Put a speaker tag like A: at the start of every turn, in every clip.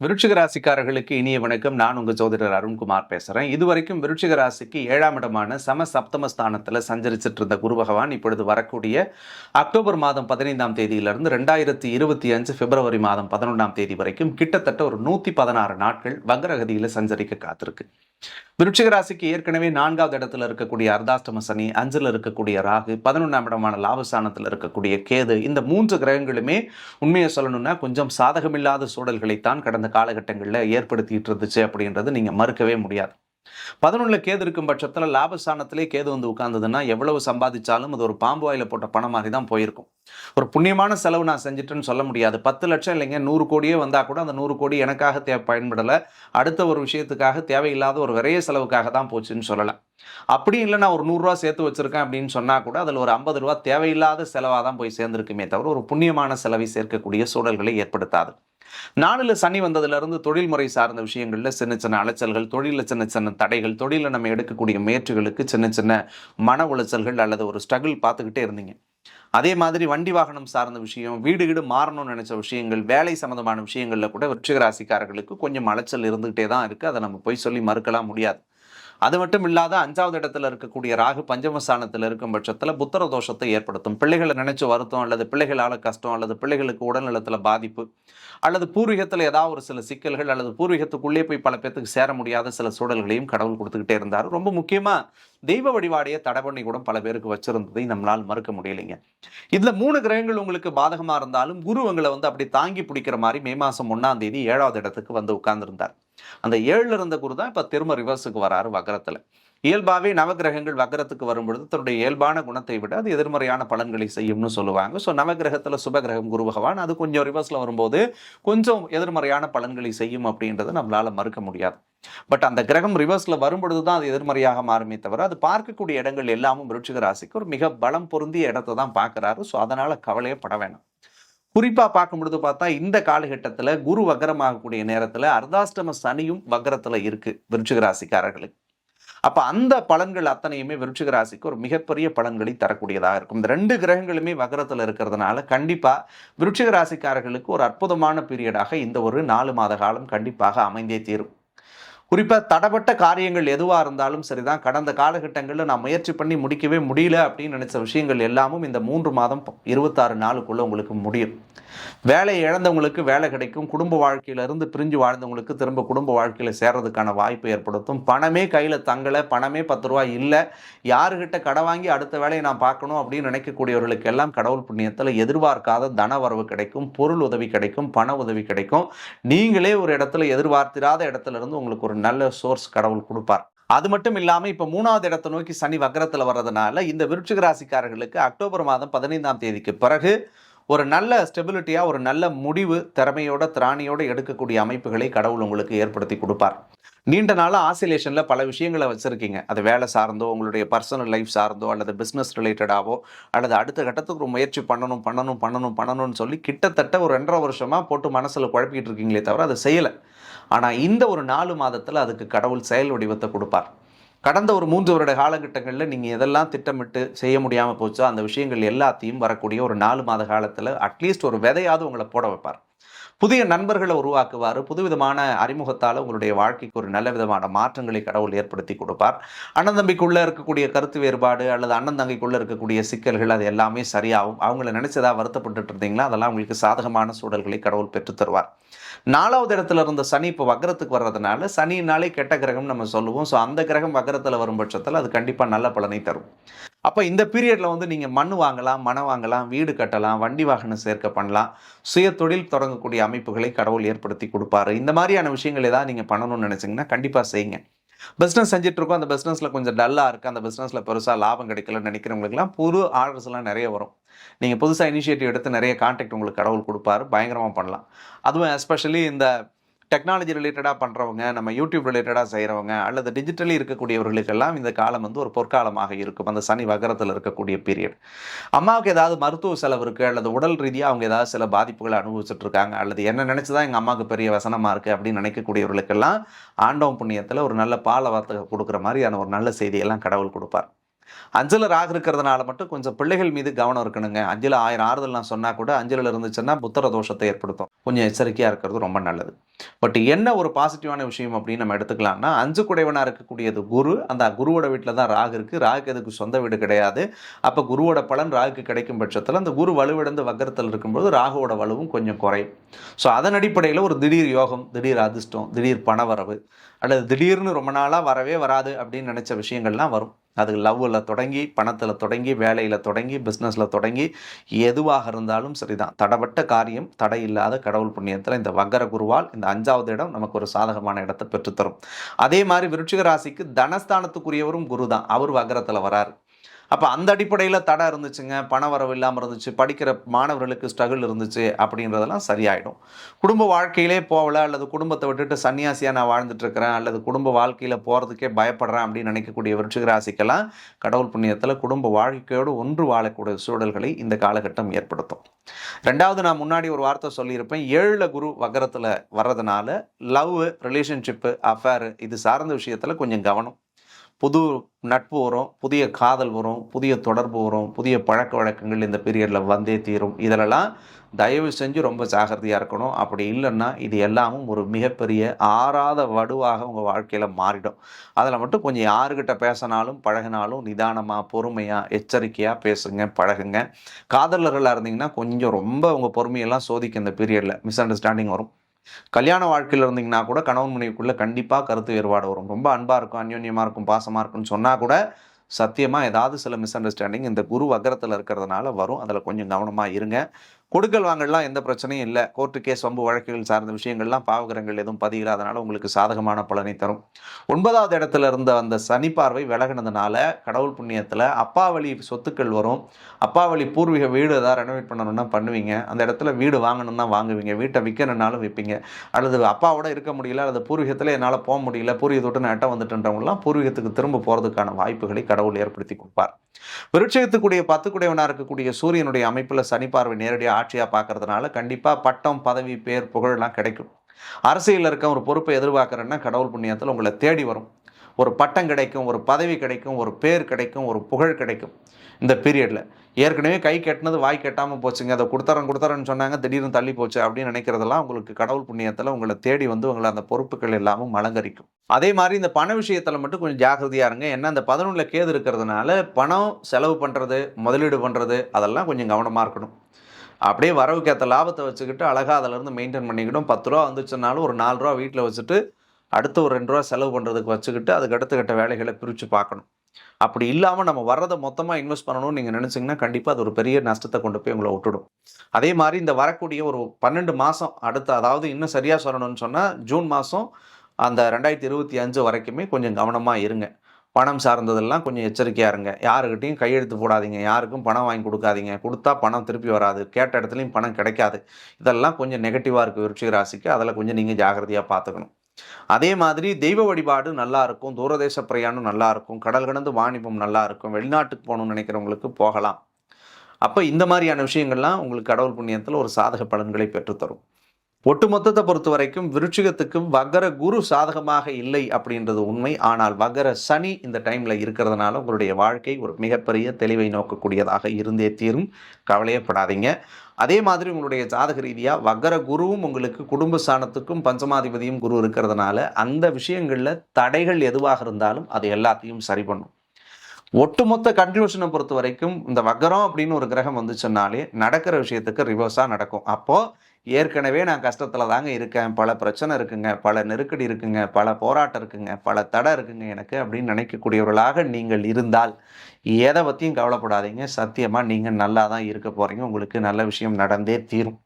A: விருட்சிக ராசிக்காரர்களுக்கு இனிய வணக்கம். நான் உங்கள் ஜோதிடர் அருண்குமார் பேசுகிறேன் இதுவரைக்கும் விருட்சிக ராசிக்கு ஏழாம் இடமான சம சப்தம ஸ்தானத்தில் சஞ்சரிச்சிட்டு இருந்த குரு பகவான் இப்பொழுது வரக்கூடிய அக்டோபர் மாதம் பதினைந்தாம் தேதியிலிருந்து ரெண்டாயிரத்தி இருபத்தி அஞ்சு பிப்ரவரி மாதம் பதினொன்றாம் தேதி வரைக்கும் கிட்டத்தட்ட ஒரு நூற்றி பதினாறு நாட்கள் வங்கரகதியில் சஞ்சரிக்க காத்திருக்கு. விருட்சிக ராசிக்கு ஏற்கனவே நான்காவது இடத்துல இருக்கக்கூடிய அர்தாஷ்டம சனி அஞ்சுல இருக்கக்கூடிய ராகு பதினொன்றாம் இடமான லாபஸ்தானத்தில் இருக்கக்கூடிய கேது இந்த மூன்று கிரகங்களுமே உண்மையை சொல்லணும்னா கொஞ்சம் சாதகமில்லாத சூழல்களைத்தான் கடந்த காலகட்டங்களில் ஏற்படுத்திட்டு இருந்துச்சு அப்படின்றது நீங்க மறுக்கவே முடியாது. பதினொன்றில் கேது இருக்கும் பட்சத்தில் லாபஸ்தானத்திலே கேது வந்து உட்கார்ந்ததுன்னா எவ்வளவு சம்பாதிச்சாலும் அது ஒரு பாம்பு வாயில் போட்ட பணம் மாதிரி தான் போயிருக்கும். ஒரு புண்ணியமான செலவு நான் செஞ்சுட்டேன்னு சொல்ல முடியாது. பத்து லட்சம் இல்லைங்க நூறு கோடியே வந்தால் கூட அந்த நூறு கோடி எனக்காக தே பயன்படலை. அடுத்த ஒரு விஷயத்துக்காக தேவையில்லாத ஒரு விரைய செலவுக்காக தான் போச்சுன்னு சொல்லலாம். அப்படி இல்லை நான் ஒரு நூறுரூவா சேர்த்து வச்சிருக்கேன் அப்படின்னு சொன்னால் கூட அதில் ஒரு ஐம்பது ரூபா தேவையில்லாத செலவாக தான் போய் சேர்ந்துருக்குமே தவிர ஒரு புண்ணியமான செலவை சேர்க்கக்கூடிய சூழல்களை ஏற்படுத்தாது. நாளில் சனி வந்ததுலேருந்து தொழில்முறை சார்ந்த விஷயங்களில் சின்ன சின்ன அலைச்சல்கள் தொழிலில் சின்ன சின்ன தடைகள் தொழிலில் நம்ம எடுக்கக்கூடிய முயற்சிகளுக்கு சின்ன சின்ன மன உளைச்சல்கள் அல்லது ஒரு ஸ்ட்ரகிள் பார்த்துக்கிட்டே இருந்தீங்க. அதே மாதிரி வண்டி வாகனம் சார்ந்த விஷயம் வீடு வீடு மாறணும்னு நினைச்ச விஷயங்கள் வேலை சம்மந்தமான விஷயங்களில் கூட வெற்றிகராசிக்காரர்களுக்கு கொஞ்சம் அலைச்சல் இருந்துகிட்டே தான் இருக்குது அதை நம்ம போய் சொல்லி மறுக்கலாம் முடியாது. அது மட்டும் இல்லாத அஞ்சாவது இடத்துல இருக்கக்கூடிய ராகு பஞ்சமஸ்தானத்தில் இருக்கும் பட்சத்தில் புத்திர தோஷத்தை ஏற்படுத்தும். பிள்ளைகளை நினைச்சு வருத்தம் அல்லது பிள்ளைகளால் கஷ்டம் அல்லது பிள்ளைகளுக்கு உடல்நலத்தில் பாதிப்பு அல்லது பூர்வீகத்தில் ஏதாவது ஒரு சில சிக்கல்கள் அல்லது பூர்வீகத்துக்குள்ளே போய் பல பேர்த்துக்கு சேர முடியாத சில சூழல்களையும் கடவுள் கொடுத்துக்கிட்டே இருந்தார். ரொம்ப முக்கியமாக தெய்வ வழிபாடையே தடை பண்ணி கூட பல பேருக்கு வச்சிருந்ததை நம்மளால் மறுக்க முடியலைங்க. இதில் மூணு கிரகங்கள் உங்களுக்கு பாதகமாக இருந்தாலும் குரு உங்களை வந்து அப்படி தாங்கி பிடிக்கிற மாதிரி மே மாதம் ஒன்றாம் தேதி ஏழாவது இடத்துக்கு வந்து உட்கார்ந்துருந்தார். அந்த ஏழுல இருந்த குரு தான் இப்ப திரும்ப ரிவர்ஸுக்கு வராரு வக்கரத்தில் இயல்பாகவே நவகிரகங்கள் வக்கரத்துக்கு வரும்பொழுது தன்னுடைய இயல்பான குணத்தை விட அது எதிர்மறையான பலன்களை செய்யும்னு சொல்லுவாங்க. ஸோ நவகிரகத்தில் சுபகிரகம் குரு பகவான். அது கொஞ்சம் ரிவர்ஸில் வரும்போது கொஞ்சம் எதிர்மறையான பலன்களை செய்யும் அப்படின்றத நம்மளால மறுக்க முடியாது. பட் அந்த கிரகம் ரிவர்ஸில் வரும்பொழுது தான் அது எதிர்மறையாக மாறுமே தவிர அது பார்க்கக்கூடிய இடங்கள் எல்லாமும் விருட்சிக ராசிக்கு ஒரு மிக பலம் பொருந்திய இடத்தை தான் பார்க்குறாரு. ஸோ அதனால் கவலையே பட வேணாம். குறிப்பாக பார்க்கும் பொழுது பார்த்தா இந்த காலகட்டத்தில் குரு வக்கரமாகக்கூடிய நேரத்தில் அர்தாஷ்டம சனியும் வக்கரத்தில் இருக்குது விருட்சிக ராசிக்காரர்களுக்கு. அந்த பலன்கள் அத்தனையுமே விருட்சிக ராசிக்கு ஒரு மிகப்பெரிய பலன்களை தரக்கூடியதாக இருக்கும். இந்த ரெண்டு கிரகங்களுமே வகரத்தில் இருக்கிறதுனால கண்டிப்பாக விருட்சிக ராசிக்காரர்களுக்கு ஒரு அற்புதமான பீரியடாக இந்த ஒரு நாலு மாத காலம் கண்டிப்பாக அமைந்தே தீரும். குறிப்பாக தடப்பட்ட காரியங்கள் எதுவாக இருந்தாலும் சரிதான். கடந்த காலகட்டங்களில் நான் முயற்சி பண்ணி முடிக்கவே முடியல அப்படின்னு நினைச்ச விஷயங்கள் எல்லாமும் இந்த மூன்று மாதம் இருபத்தாறு நாளுக்குள்ளே உங்களுக்கு முடியும். வேலையை இழந்தவங்களுக்கு வேலை கிடைக்கும். குடும்ப வாழ்க்கையிலிருந்து பிரிஞ்சு வாழ்ந்தவங்களுக்கு திரும்ப குடும்ப வாழ்க்கையில் சேர்றதுக்கான வாய்ப்பு ஏற்படுத்தும். பணமே கையில் தங்கலை. பணமே பத்து ரூபா இல்லை. யாருக்கிட்ட கடை வாங்கி அடுத்த வேலையை நான் பார்க்கணும் அப்படின்னு நினைக்கக்கூடியவர்களுக்கு எல்லாம் கடவுள் புண்ணியத்தில் எதிர்பார்க்காத தன வரவு கிடைக்கும். பொருள் உதவி கிடைக்கும். பண உதவி கிடைக்கும். நீங்களே ஒரு இடத்துல எதிர்பார்த்திராத இடத்துல இருந்து உங்களுக்கு ஒரு நல்ல சோர்ஸ் கடவுள் கொடுப்பார். அது மட்டும் இல்லாமல் இப்போ மூணாவது இடத்தை நோக்கி சனி வக்கரத்தில் வர்றதுனால இந்த விருட்சிக ராசிக்காரர்களுக்கு அக்டோபர் மாதம் பதினைந்தாம் தேதிக்கு பிறகு ஒரு நல்ல ஸ்டெபிலிட்டியாக ஒரு நல்ல முடிவு திறமையோட திராணியோட எடுக்கக்கூடிய அமைப்புகளை கடவுள் உங்களுக்கு ஏற்படுத்தி கொடுப்பார். நீண்ட நாளாக ஆசிலேஷனில் பல விஷயங்களை வச்சுருக்கீங்க. அது வேலை சார்ந்தோ உங்களுடைய பர்சனல் லைஃப் சார்ந்தோ அல்லது பிஸ்னஸ் ரிலேட்டடாவோ அல்லது அடுத்த கட்டத்துக்கு ஒரு முயற்சி பண்ணணும் பண்ணணும் பண்ணணும் பண்ணணும்னு சொல்லி கிட்டத்தட்ட ஒரு ரெண்டரை வருஷமாக போட்டு மனசில் குழப்பிக்கிட்டு இருக்கீங்களே தவிர அதை செய்யலை. ஆனால் இந்த ஒரு நாலு மாதத்தில் அதுக்கு கடவுள் செயல் வடிவத்தை கொடுப்பார். கடந்த ஒரு மூன்று வருட காலகட்டங்களில் நீங்கள் எதெல்லாம் திட்டமிட்டு செய்ய முடியாமல் போச்சோ அந்த விஷயங்கள் எல்லாத்தையும் வரக்கூடிய ஒரு நாலு மாத காலத்தில் அட்லீஸ்ட் ஒரு விதையாவது உங்களை போட வைப்பார். புதிய நண்பர்களை உருவாக்குவார். புதுவிதமான அறிமுகத்தால் உங்களுடைய வாழ்க்கைக்கு ஒரு நல்ல விதமான மாற்றங்களை கடவுள் ஏற்படுத்தி கொடுப்பார். அண்ணன் தம்பிக்குள்ளே இருக்கக்கூடிய கருத்து வேறுபாடு அல்லது அண்ணன் தங்கைக்குள்ளே இருக்கக்கூடிய சிக்கல்கள் அது எல்லாமே சரியாகும். அவங்கள நினைச்சதா வருத்தப்பட்டுட்டு இருந்தீங்களா? அதெல்லாம் உங்களுக்கு சாதகமான சூழல்களை கடவுள் பெற்று தருவார். நாலாவது இடத்துல இருந்த சனி இப்போ வக்கரத்துக்கு வர்றதுனால சனினாலே கெட்ட கிரகம் நம்ம சொல்லுவோம். ஸோ அந்த கிரகம் வக்கரத்தில் வரும் பட்சத்தில் அது கண்டிப்பாக நல்ல பலனை தரும். அப்போ இந்த பீரியடில் வந்து நீங்கள் மண் வாங்கலாம் மனம் வாங்கலாம் வீடு கட்டலாம் வண்டி வாகனம் சேர்க்க பண்ணலாம். சுய தொழில் தொடங்கக்கூடிய அமைப்புகளை கடவுள் ஏற்படுத்தி கொடுப்பாரு. இந்த மாதிரியான விஷயங்கள் ஏதாவது நீங்கள் பண்ணணும்னு நினச்சிங்கன்னா கண்டிப்பாக செய்யுங்க. பிஸ்னஸ் செஞ்சுட்டு இருக்கோம். அந்த பிஸ்னஸில் கொஞ்சம் டல்லாக இருக்குது அந்த பிஸ்னஸில் பெருசாக லாபம் கிடைக்கலன்னு நினைக்கிறவங்களுக்குலாம் புது ஆர்டர்ஸ்லாம் நிறைய வரும். நீங்கள் புதுசாக இனிஷியேட்டிவ் எடுத்து நிறைய கான்டாக்ட் உங்களுக்கு கடவுள் கொடுப்பாரு. பயங்கரமாக பண்ணலாம். அதுவும் எஸ்பெஷலி இந்த டெக்னாலஜி ரிலேட்டடாக பண்ணுறவங்க நம்ம யூடியூப் ரிலேட்டடாக செய்கிறவங்க அல்லது டிஜிட்டலி இருக்கக்கூடியவர்களுக்கெல்லாம் இந்த காலம் வந்து ஒரு பொற்காலமாக இருக்கும். அந்த சனி வகரத்தில் இருக்கக்கூடிய பீரியட் அம்மாவுக்கு ஏதாவது மருத்துவ செலவு இருக்குது அல்லது உடல் ரீதியாக அவங்க ஏதாவது சில பாதிப்புகளை அனுபவிச்சுட்ருக்காங்க அல்லது என்ன நினச்சி தான் எங்கள் அம்மாவுக்கு பெரிய வசனமாக இருக்குது அப்படின்னு நினைக்கக்கூடியவர்களுக்கெல்லாம் ஆண்டவம் புண்ணியத்தில் ஒரு நல்ல பால வார்த்தை கொடுக்குற மாதிரியான ஒரு நல்ல செய்தியெல்லாம் கடவுள் கொடுப்பார். அஞ்சலில் ராகு இருக்கிறதுனால மட்டும் கொஞ்சம் பிள்ளைகள் மீது கவனம் இருக்கணுங்க. அஞ்சில் ஆயிரம் ஆறுதல் நான் சொன்னால் கூட அஞ்சலில் இருந்துச்சுன்னா புத்தர தோஷத்தை ஏற்படுத்தும். கொஞ்சம் எச்சரிக்கையாக இருக்கிறது ரொம்ப நல்லது. பட் என்ன ஒரு பாசிட்டிவான விஷயம் அப்படின்னு நம்ம எடுத்துக்கலாம்னா அஞ்சு குடைவனாக இருக்கக்கூடியது குரு அந்த குருவோட வீட்டில் தான் ராகு இருக்குது ராகு அதுக்கு சொந்த வீடு கிடையாது. அப்போ குருவோட பலன் ராகுக்கு கிடைக்கும் பட்சத்தில் அந்த குரு வலுவிழந்து வக்கரத்தில் இருக்கும்போது ராகுவோட வலுவும் கொஞ்சம் குறையும். ஸோ அதன் அடிப்படையில் ஒரு திடீர் யோகம் திடீர் அதிர்ஷ்டம் திடீர் பணவரவு அல்லது திடீர்னு ரொம்ப நாளாக வரவே வராது அப்படின்னு நினச்ச விஷயங்கள்லாம் வரும். அது லவ்வில் தொடங்கி பணத்தில் தொடங்கி வேலையில் தொடங்கி பிஸ்னஸில் தொடங்கி எதுவாக இருந்தாலும் சரிதான். தடப்பட்ட காரியம் தடை இல்லாத கடவுள் புண்ணியத்தில் இந்த வக்கர குருவால் இந்த அஞ்சாவது இடம் நமக்கு ஒரு சாதகமான இடத்தை பெற்றுத்தரும். அதே மாதிரி விருட்சிக ராசிக்கு தனஸ்தானத்துக்குரியவரும் குரு தான் அவர் வக்கரத்தில் வராரு. அப்போ அந்த அடிப்படையில் தடை இருந்துச்சுங்க பண வரவு இல்லாமல் இருந்துச்சு படிக்கிற மாணவர்களுக்கு ஸ்ட்ரகிள் இருந்துச்சு அப்படின்றதெல்லாம் சரியாயிடும். குடும்ப வாழ்க்கையிலே போகல அல்லது குடும்பத்தை விட்டுட்டு சன்னியாசியாக நான் வாழ்ந்துட்டுருக்கிறேன் அல்லது குடும்ப வாழ்க்கையில் போகிறதுக்கே பயப்படுறேன் அப்படின்னு நினைக்கக்கூடிய விருச்சிக ராசிக்கெல்லாம் கடவுள் புண்ணியத்தில் குடும்ப வாழ்க்கையோடு ஒன்று வாழக்கூடிய சூழல்களை இந்த காலகட்டம் ஏற்படுத்தும். ரெண்டாவது நான் முன்னாடி ஒரு வார்த்தை சொல்லியிருப்பேன் ஏழில் குரு வக்கரத்தில் வர்றதுனால லவ் ரிலேஷன்ஷிப்பு அஃபேரு இது சார்ந்த விஷயத்தில் கொஞ்சம் கவனம். புது நட்பு வரும் புதிய காதல் வரும் புதிய தொடர்பு வரும் புதிய பழக்க வழக்கங்கள் இந்த பீரியடில் வந்தே தீரும். இதிலெல்லாம் தயவு செஞ்சு ரொம்ப ஜாகிரதையாக இருக்கணும். அப்படி இல்லைன்னா இது எல்லாமும் ஒரு மிகப்பெரிய ஆறாத வடுவாக உங்கள் வாழ்க்கையில் மாறிடும். அதில் மட்டும் கொஞ்சம் யாருக்கிட்ட பேசினாலும் பழகினாலும் நிதானமாக பொறுமையாக எச்சரிக்கையாக பேசுங்க பழகுங்க. காதலர்களாக இருந்தீங்கன்னா கொஞ்சம் ரொம்ப உங்கள் பொறுமையெல்லாம் சோதிக்க இந்த பீரியடில் மிஸ் அண்டர்ஸ்டாண்டிங் வரும். கல்யாண வாழ்க்கையில் இருந்தீங்கன்னா கூட கணவன் மனைவிக்குள்ளே கண்டிப்பாக கருத்து வேறுபாடு வரும். ரொம்ப அன்பாக இருக்கும் அந்யோன்யமாக இருக்கும் பாசமாக இருக்கும்னு சொன்னால் கூட சத்தியமாக ஏதாவது சில மிஸ் அண்டர்ஸ்டாண்டிங் இந்த குரு வக்கரத்தில் இருக்கிறதுனால வரும். அதில் கொஞ்சம் கவனமாக இருங்க. கொடுக்கல் வாங்கலாம் எந்த பிரச்சனையும் இல்லை. கோர்ட்டு கேஸ் வம்பு வழக்குகள் சார்ந்த விஷயங்கள்லாம் பாவகிரங்கள் எதுவும் பதியில்லாதனால உங்களுக்கு சாதகமான பலனை தரும். ஒன்பதாவது இடத்துல இருந்த அந்த சனி பார்வை விலகினதுனால கடவுள் புண்ணியத்தில் அப்பா வழி சொத்துக்கள் வரும். அப்பா வழி பூர்வீக வீடு ஏதாவது ரெனோவேட் பண்ணணும்னா பண்ணுவீங்க. அந்த இடத்துல வீடு வாங்கணும்னா வாங்குவீங்க. வீட்டை விற்கணுன்னாலும் விற்பீங்க. அல்லது அப்பாவோட இருக்க முடியல அல்லது பூர்வீகத்தில் என்னால் போக முடியல பூர்வீகத்தோட்டு நான் எட்ட வந்துட்டுன்றவங்களாம் பூர்வீகத்துக்கு திரும்ப போகிறதுக்கான வாய்ப்புகளை கடவுள் ஏற்படுத்தி கொடுப்பார். விருட்சகத்துக்குடைய பத்துக்குடையவனாக இருக்கக்கூடிய சூரியனுடைய அமைப்பில் சனி பார்வை நேரடியாக ஆட்சியாக பார்க்கறதுனால கண்டிப்பாக பட்டம் பதவி பேர் புகழெல்லாம் கிடைக்கும். அரசியலில் இருக்க ஒரு பொறுப்பை எதிர்பார்க்குறேன்னா கடவுள் புண்ணியத்தில் உங்களை தேடி வரும். ஒரு பட்டம் கிடைக்கும் ஒரு பதவி கிடைக்கும் ஒரு பேர் கிடைக்கும் ஒரு புகழ் கிடைக்கும் இந்த பீரியடில். ஏற்கனவே கை கட்டினது வாய் கட்டாமல் போச்சுங்க. அதை கொடுத்தறேன் கொடுத்தறேன்னு சொன்னாங்க திடீர்னு தள்ளி போச்சு அப்படின்னு நினைக்கிறதெல்லாம் உங்களுக்கு கடவுள் புண்ணியத்தில் உங்களை தேடி வந்து உங்களை அந்த பொறுப்புகள் எல்லாமும் அலங்கரிக்கும். அதே மாதிரி இந்த பண விஷயத்தில் மட்டும் கொஞ்சம் ஜாகிரதையாக இருங்க. ஏன்னா அந்த பதினொன்றில் கேது இருக்கிறதுனால பணம் செலவு பண்ணுறது முதலீடு பண்ணுறது அதெல்லாம் கொஞ்சம் கவனமாக இருக்கணும். அப்படியே வரவுக்கு ஏற்ற லாபத்தை வச்சுக்கிட்டு அழகாக அதிலேருந்து மெயின்டைன் பண்ணிக்கிட்டோம். பத்து ரூபா வந்துச்சுனாலும் ஒரு நாலு ரூபா வீட்டில் வச்சுட்டு அடுத்து ஒரு ரெண்டு ரூபா செலவு பண்ணுறதுக்கு வச்சுக்கிட்டு அதுக்கு அடுத்த கட்ட வேலைகளை பிரித்து பார்க்கணும். அப்படி இல்லாமல் நம்ம வர்றதை மொத்தமாக இன்வெஸ்ட் பண்ணணும்னு நீங்கள் நினச்சிங்கன்னா கண்டிப்பாக அது ஒரு பெரிய நஷ்டத்தை கொண்டு போய் உங்களை விட்டுடும். அதே மாதிரி இந்த வரக்கூடிய ஒரு பன்னெண்டு மாதம் அடுத்து அதாவது இன்னும் சரியாக சொல்லணும்னு சொன்னால் ஜூன் மாதம் அந்த ரெண்டாயிரத்தி இருபத்தி அஞ்சு வரைக்குமே கொஞ்சம் கவனமாக இருங்க. பணம் சார்ந்ததெல்லாம் கொஞ்சம் எச்சரிக்கையாக இருங்க. யாருக்கிட்டையும் கையெழுத்து போடாதீங்க. யாருக்கும் பணம் வாங்கி கொடுக்காதீங்க. கொடுத்தா பணம் திருப்பி வராது. கேட்ட இடத்துலையும் பணம் கிடைக்காது. இதெல்லாம் கொஞ்சம் நெகட்டிவாக இருக்குது விருச்சிக ராசிக்கு. அதில் கொஞ்சம் நீங்கள் ஜாகிரதையாக பார்த்துக்கணும் அதே மாதிரி தெய்வ வழிபாடு நல்லா இருக்கும். தூரதேச பிரயாணம் நல்லா இருக்கும். கடல் கடந்து வாணிபம் நல்லா இருக்கும். வெளிநாட்டுக்கு போகணும்னு நினைக்கிறவங்களுக்கு போகலாம். அப்போ இந்த மாதிரியான விஷயங்கள்லாம் உங்களுக்கு கடவுள் புண்ணியத்தில் ஒரு சாதக பலன்களை பெற்றுத்தரும். ஒட்டுமொத்தத்தை பொறுத்த வரைக்கும் விருட்சிகத்துக்கும் வகர குரு சாதகமாக இல்லை அப்படின்றது உண்மை. ஆனால் வகர சனி இந்த டைமில் இருக்கிறதுனால உங்களுடைய வாழ்க்கை ஒரு மிகப்பெரிய தெளிவை நோக்கக்கூடியதாக இருந்தே தீரும். கவலையப்படாதீங்க. அதே மாதிரி உங்களுடைய ஜாதக ரீதியாக வக்கர குருவும் உங்களுக்கு குடும்ப ஸ்தானத்துக்கும் பஞ்சமாதிபதியும் குரு இருக்கிறதுனால அந்த விஷயங்களில் தடைகள் எதுவாக இருந்தாலும் அது எல்லாத்தையும் சரி பண்ணும். ஒட்டுமொத்த கன்க்ளூஷனை பொறுத்த வரைக்கும் இந்த வக்கரம் அப்படின்னு ஒரு கிரகம் வந்துச்சுனாலே நடக்கிற விஷயத்துக்கு ரிவர்ஸாக நடக்கும். அப்போது ஏற்கனவே நான் கஷ்டத்தில் தாங்க இருக்கேன். பல பிரச்சனை இருக்குங்க. பல நெருக்கடி இருக்குங்க. பல போராட்டம் இருக்குங்க. பல தடை இருக்குங்க எனக்கு அப்படின்னு நினைக்கக்கூடியவர்களாக நீங்கள் இருந்தால் எதை பற்றியும் கவலைப்படாதீங்க. சத்தியமாக நீங்கள் நல்லா தான் இருக்க போகிறீங்க உங்களுக்கு நல்ல விஷயம் நடந்தே தீரும்.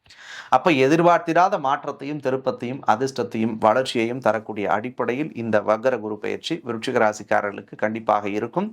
A: அப்போ எதிர்பார்த்திராத மாற்றத்தையும் திருப்பத்தையும் அதிர்ஷ்டத்தையும் வளர்ச்சியையும் தரக்கூடிய அடிப்படையில் இந்த வக்கர குரு பயிற்சி விருட்சிக ராசிக்காரர்களுக்கு கண்டிப்பாக இருக்கும்.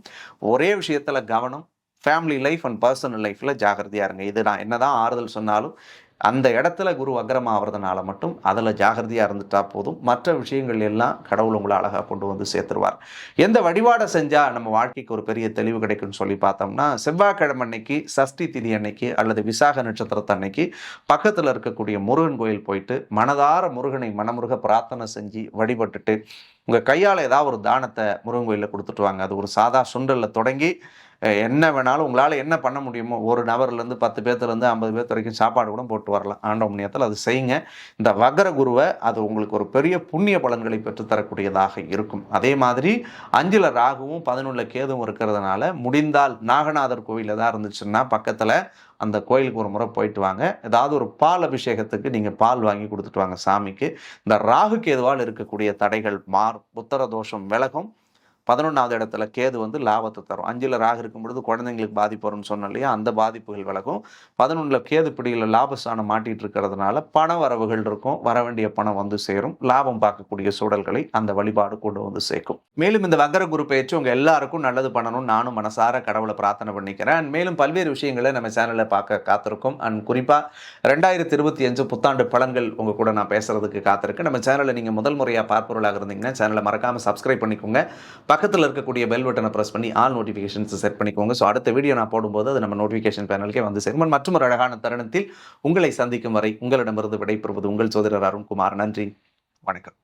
A: ஒரே விஷயத்தில் கவனம் ஃபேமிலி லைஃப் அண்ட் பர்சனல் லைஃப்பில் ஜாகிரதையாக இருங்க. இது நான் என்ன தான் ஆறுதல் சொன்னாலும் அந்த இடத்துல குரு வக்ரம் ஆகிறதுனால மட்டும் அதில் ஜாகிரதையாக இருந்துட்டா போதும். மற்ற விஷயங்கள் எல்லாம் கடவுள் உங்களை அழகாக கொண்டு வந்து சேர்த்துருவார். எந்த வழிபாடை செஞ்சால் நம்ம வாழ்க்கைக்கு ஒரு பெரிய தெளிவு கிடைக்கும்னு சொல்லி பார்த்தோம்னா செவ்வாய்க்கிழமை அன்னைக்கு சஷ்டி திதி அன்னைக்கு அல்லது விசாக நட்சத்திரத்தை அன்னைக்கு பக்கத்தில் இருக்கக்கூடிய முருகன் கோயில் போயிட்டு மனதார முருகனை மனமுருக பிரார்த்தனை செஞ்சு வழிபட்டுட்டு உங்கள் கையால் ஏதாவது ஒரு தானத்தை முருகன் கோயிலில் கொடுத்துட்டு வாங்க. அது ஒரு சாதா சுண்டலில் தொடங்கி என்ன வேணாலும் உங்களால் என்ன பண்ண முடியுமோ ஒரு நபர்லேருந்து பத்து பேர்த்துலேருந்து ஐம்பது பேர்த்து வரைக்கும் சாப்பாடு கூட போட்டு வரலாம். ஆண்ட புண்ணியத்தில் அது செய்யுங்க. இந்த வகர குருவை அது உங்களுக்கு ஒரு பெரிய புண்ணிய பலன்களை பெற்றுத்தரக்கூடியதாக இருக்கும். அதே மாதிரி அஞ்சில் ராகுவும் பதினொன்றில் கேதுவும் இருக்கிறதுனால முடிந்தால் நாகநாதர் கோவில் எதாவது இருந்துச்சுன்னா பக்கத்தில் அந்த கோயிலுக்கு ஒரு முறை போயிட்டு வாங்க. ஏதாவது ஒரு பால் அபிஷேகத்துக்கு நீங்கள் பால் வாங்கி கொடுத்துட்டு வாங்க சாமிக்கு. இந்த ராகு கேதுவால் இருக்கக்கூடிய தடைகள் மார் புத்தர தோஷம் விலகும். பதினொன்றாவது இடத்துல கேது வந்து லாபத்தை தரும். அஞ்சில் ராகு இருக்கும் பொழுது குழந்தைங்களுக்கு பாதிப்பு வரும்னு சொன்னோம் இல்லையா? அந்த பாதிப்புகள் விலகும். பதினொன்றில் கேது பிடியில் லாபஸ்தானம் மாட்டிகிட்டு இருக்கிறதுனால பண வரவுகள் இருக்கும். வர வேண்டிய பணம் வந்து சேரும். லாபம் பார்க்கக்கூடிய சூழல்களை அந்த வழிபாடு கொண்டு வந்து சேர்க்கும். மேலும் இந்த வங்கர குரு பயிற்சி உங்கள் எல்லாருக்கும் நல்லது பண்ணணும்னு நானும் மனசார கடவுளை பிரார்த்தனை பண்ணிக்கிறேன். அண்ட் மேலும் பல்வேறு விஷயங்களை நம்ம சேனலில் பார்க்க காத்திருக்கோம். அண்ட் குறிப்பாக ரெண்டாயிரத்தி இருபத்தி அஞ்சு புத்தாண்டு பலன்கள் உங்கள் கூட நான் பேசுறதுக்கு காத்திருக்கேன். நம்ம சேனலை நீங்கள் முதல் முறையாக பார்ப்பொருளாக இருந்தீங்கன்னா சேனலை மறக்காமல் சப்ஸ்கிரைப் பண்ணிக்கோங்க. பக்கத்தில் இருக்கக்கூடிய பெல் பட்டனை ப்ரெஸ் பண்ணி ஆல் நோட்டிஃபிகேஷன்ஸ் செட் பண்ணிக்கோங்க. ஸோ அடுத்த வீடியோ நான் போடும்போது அது நம்ம நோட்டிஃபிகேஷன் பேனலுக்கே வந்து சேரும். மற்றும் ஒரு அழகான தருணத்தில் உங்களை சந்திக்கும் வரை உங்களிடமிருந்து விடைபெறுவது உங்கள் சோதரர் அருண்குமார். நன்றி. வணக்கம்.